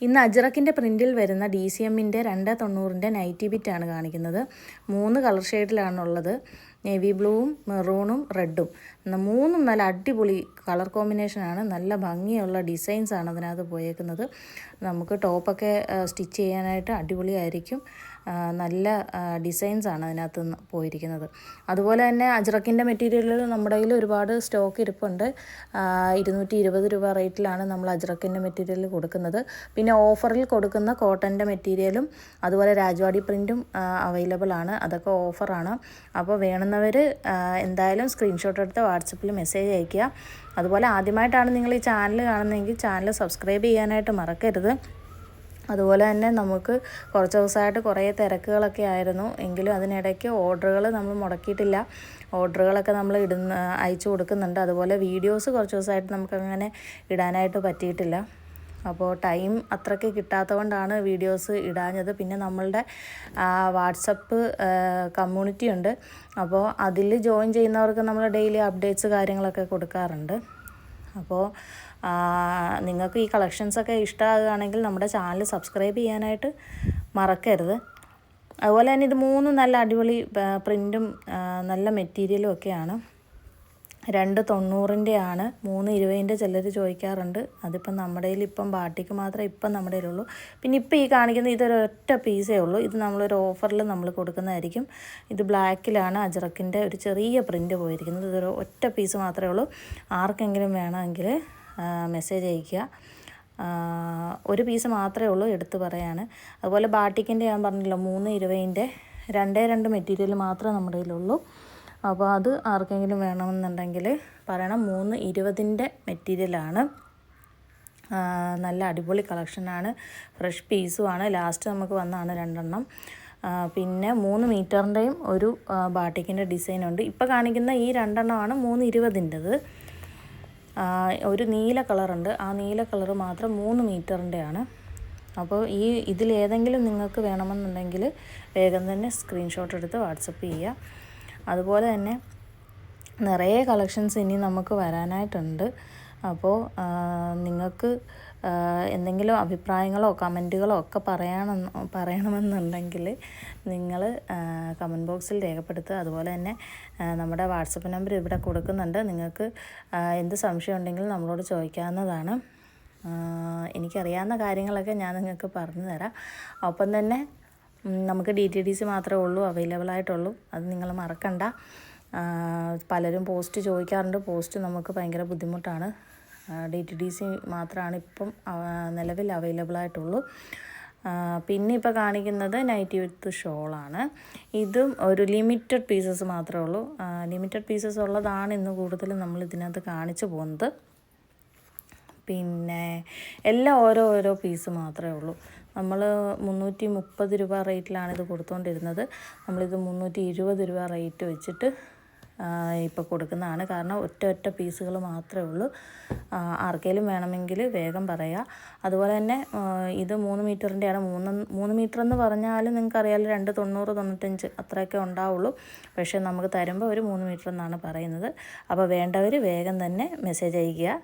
ഇന്ന് അജ്രക്കിന്റെ പ്രിന്റിൽ വരുന്ന D C എമ്മിന്റെ രണ്ട് തൊണ്ണൂറിന്റെ നൈറ്റി ബിറ്റാണ് കാണിക്കുന്നത്. മൂന്ന് കളർ ഷെയ്ഡിലാണുള്ളത്. നേവി ബ്ലൂവും മെറൂണും റെഡും മൂന്നും നല്ല അടിപൊളി കളർ കോമ്പിനേഷനാണ് നല്ല ഭംഗിയുള്ള ഡിസൈൻസാണ് അതിനകത്ത് പോയേക്കുന്നത്. നമുക്ക് ടോപ്പൊക്കെ സ്റ്റിച്ച് ചെയ്യാനായിട്ട് അടിപൊളിയായിരിക്കും. നല്ല ഡിസൈൻസാണ് അതിനകത്ത് പോയിരിക്കുന്നത്. അതുപോലെ തന്നെ അജ്രക്കിന്റെ മെറ്റീരിയലുകൾ നമ്മുടെ കയ്യിൽ ഒരുപാട് സ്റ്റോക്ക് ഇരിപ്പുണ്ട്. ഇരുന്നൂറ്റി ഇരുപത് രൂപ റേറ്റിലാണ് നമ്മൾ അജ്രക്കിന്റെ മെറ്റീരിയൽ കൊടുക്കുന്നത്. പിന്നെ ഓഫറിൽ കൊടുക്കുന്ന കോട്ടന്റെ മെറ്റീരിയലും അതുപോലെ രാജ്വാടി പ്രിന്റും അവൈലബിൾ ആണ്. അതൊക്കെ ഓഫറാണ് അപ്പോൾ വേണമെന്നവർ എന്തായാലും സ്ക്രീൻഷോട്ട് എടുത്ത് വാട്സപ്പിൽ മെസ്സേജ് അയയ്ക്കുക. അതുപോലെ ആദ്യമായിട്ടാണ് നിങ്ങൾ ഈ ചാനൽ കാണുന്നതെങ്കിൽ ചാനൽ സബ്സ്ക്രൈബ് ചെയ്യാനായിട്ട് മറക്കരുത്. അതുപോലെ തന്നെ നമുക്ക് കുറച്ച് ദിവസമായിട്ട് കുറേ തിരക്കുകളൊക്കെ ആയിരുന്നു. എങ്കിലും അതിനിടയ്ക്ക് ഓർഡറുകൾ നമ്മൾ മുടക്കിയിട്ടില്ല. ഓർഡറുകളൊക്കെ നമ്മൾ ഇടുന്ന അയച്ചു കൊടുക്കുന്നുണ്ട്. അതുപോലെ വീഡിയോസ് കുറച്ച് ദിവസമായിട്ട് നമുക്കങ്ങനെ ഇടാനായിട്ട് പറ്റിയിട്ടില്ല. അപ്പോൾ ടൈം അത്രയ്ക്ക് കിട്ടാത്തതുകൊണ്ടാണ് വീഡിയോസ് ഇടാഞ്ഞത്. പിന്നെ നമ്മളുടെ വാട്സപ്പ് കമ്മ്യൂണിറ്റി ഉണ്ട്. അപ്പോൾ അതിൽ ജോയിൻ ചെയ്യുന്നവർക്ക് നമ്മൾ ഡെയിലി അപ്ഡേറ്റ്സ് കാര്യങ്ങളൊക്കെ കൊടുക്കാറുണ്ട്. അപ്പോൾ നിങ്ങൾക്ക് ഈ കളക്ഷൻസൊക്കെ ഇഷ്ടമാകുകയാണെങ്കിൽ നമ്മുടെ ചാനൽ സബ്സ്ക്രൈബ് ചെയ്യാനായിട്ട് മറക്കരുത്. അതുപോലെ തന്നെ ഇത് മൂന്ന് നല്ല അടിപൊളി പ്രിന്റും നല്ല മെറ്റീരിയലും ഒക്കെയാണ്. രണ്ട് തൊണ്ണൂറിന്റെ ആണ് മൂന്ന് ഇരുപതിന്റെ ചിലർ ചോദിക്കാറുണ്ട്. അതിപ്പം നമ്മുടെ കയ്യിൽ ഇപ്പം ബാട്ടിക്ക് മാത്രമേ ഇപ്പം നമ്മുടെ കയ്യിലുള്ളൂ. പിന്നെ ഇപ്പം ഈ കാണിക്കുന്ന ഇതൊരു ഒറ്റ പീസേ ഉള്ളൂ. ഇത് നമ്മളൊരു ഓഫറിൽ നമ്മൾ കൊടുക്കുന്നതായിരിക്കും. ഇത് ബ്ലാക്കിലാണ് അജറക്കിന്റെ ഒരു ചെറിയ പ്രിന്റ് പോയിരിക്കുന്നത്. ഇതൊരു ഒറ്റ പീസ് മാത്രമേ ഉള്ളൂ. ആർക്കെങ്കിലും വേണമെങ്കിൽ മെസ്സേജ് അയയ്ക്കുക. ഒരു പീസ് മാത്രമേ ഉള്ളൂ എടുത്ത് പറയാണ്. അതുപോലെ ബാട്ടിക്കിന്റെ ഞാൻ പറഞ്ഞല്ലോ മൂന്ന് ഇരുപതിന്റെ രണ്ടേ രണ്ട് മെറ്റീരിയൽ മാത്രമേ നമ്മുടെ കയ്യിലുള്ളൂ. അപ്പോൾ അത് ആർക്കെങ്കിലും വേണമെന്നുണ്ടെങ്കിൽ പറയണം. മൂന്ന് ഇരുപതിന്റെ മെറ്റീരിയലാണ്. നല്ല അടിപൊളി കളക്ഷനാണ്. ഫ്രഷ് പീസുമാണ്. ലാസ്റ്റ് നമുക്ക് വന്നതാണ് രണ്ടെണ്ണം. പിന്നെ മൂന്ന് മീറ്ററിന്റെയും ഒരു ബാട്ടിക്കിന്റെ ഡിസൈൻ ഉണ്ട് ഇപ്പോൾ കാണിക്കുന്ന ഈ രണ്ടെണ്ണമാണ് മൂന്ന് ഇരുപതിന്റെത്. ഒരു നീല കളറുണ്ട്. ആ നീല കളർ മാത്രം മൂന്ന് മീറ്ററിന്റെയാണ്. അപ്പോൾ ഈ ഇതിലേതെങ്കിലും നിങ്ങൾക്ക് വേണമെന്നുണ്ടെങ്കിൽ വേഗം തന്നെ സ്ക്രീൻഷോട്ട് എടുത്ത് വാട്സപ്പ് ചെയ്യുക. അതുപോലെ തന്നെ നിറയെ കളക്ഷൻസ് ഇനി നമുക്ക് വരാനായിട്ടുണ്ട്. അപ്പോൾ നിങ്ങൾക്ക് എന്തെങ്കിലും അഭിപ്രായങ്ങളോ കമന്റുകളോ ഒക്കെ പറയണം പറയണമെന്നുണ്ടെങ്കിൽ നിങ്ങൾ കമന്റ് ബോക്സിൽ രേഖപ്പെടുത്തുക. അതുപോലെ തന്നെ നമ്മുടെ വാട്സപ്പ് നമ്പർ ഇവിടെ കൊടുക്കുന്നുണ്ട്. നിങ്ങൾക്ക് എന്ത് സംശയം ഉണ്ടെങ്കിലും നമ്മളോട് ചോദിക്കാവുന്നതാണ്. എനിക്കറിയാവുന്ന കാര്യങ്ങളൊക്കെ ഞാൻ നിങ്ങൾക്ക് പറഞ്ഞു തരാം ഒപ്പം തന്നെ നമുക്ക് ഡി ടി ഡി സി മാത്രമേ ഉള്ളൂ അവൈലബിൾ ആയിട്ടുള്ളൂ. അത് നിങ്ങൾ മറക്കണ്ട. പലരും പോസ്റ്റ് ചോദിക്കാറുണ്ട്. പോസ്റ്റ് നമുക്ക് ഭയങ്കര ബുദ്ധിമുട്ടാണ്. ഡി ടി ഡി സി മാത്രമാണ് ഇപ്പം നിലവിൽ അവൈലബിൾ ആയിട്ടുള്ളൂ. പിന്നെ ഇപ്പോൾ കാണിക്കുന്നത് നൈറ്റി വിത്ത് ഷോളാണ് ഇതും ഒരു ലിമിറ്റഡ് പീസസ് മാത്രമേ ഉള്ളൂ. ലിമിറ്റഡ് പീസസ് ഉള്ളതാണ് ഇന്ന് കൂടുതലും നമ്മൾ ഇതിനകത്ത് കാണിച്ചു പോകുന്നത്. പിന്നെ എല്ലാം ഓരോ ഓരോ പീസ് മാത്രമേ ഉള്ളൂ. നമ്മൾ മുന്നൂറ്റി മുപ്പത് രൂപ റേറ്റിലാണ് ഇത് കൊടുത്തുകൊണ്ടിരുന്നത് നമ്മളിത് മുന്നൂറ്റി ഇരുപത് രൂപ റേറ്റ് വെച്ചിട്ട് ഇപ്പോൾ കൊടുക്കുന്നതാണ്. കാരണം ഒറ്റ ഒറ്റ പീസുകൾ മാത്രമേ ഉള്ളൂ. ആർക്കെങ്കിലും വേണമെങ്കിൽ വേഗം പറയുക അതുപോലെ തന്നെ ഇത് മൂന്ന് മീറ്ററിന്റെയാണ് മൂന്ന് മൂന്ന് മീറ്റർ എന്ന് പറഞ്ഞാൽ നിങ്ങൾക്കറിയാലോ രണ്ട് തൊണ്ണൂറ് തൊണ്ണൂറ്റഞ്ച് അത്രയൊക്കെ ഉണ്ടാവുള്ളൂ. പക്ഷേ നമുക്ക് തരുമ്പോൾ ഒരു മൂന്ന് മീറ്റർ എന്നാണ് പറയുന്നത്. അപ്പോൾ വേണ്ടവർ വേഗം തന്നെ മെസ്സേജ് അയയ്ക്കുക.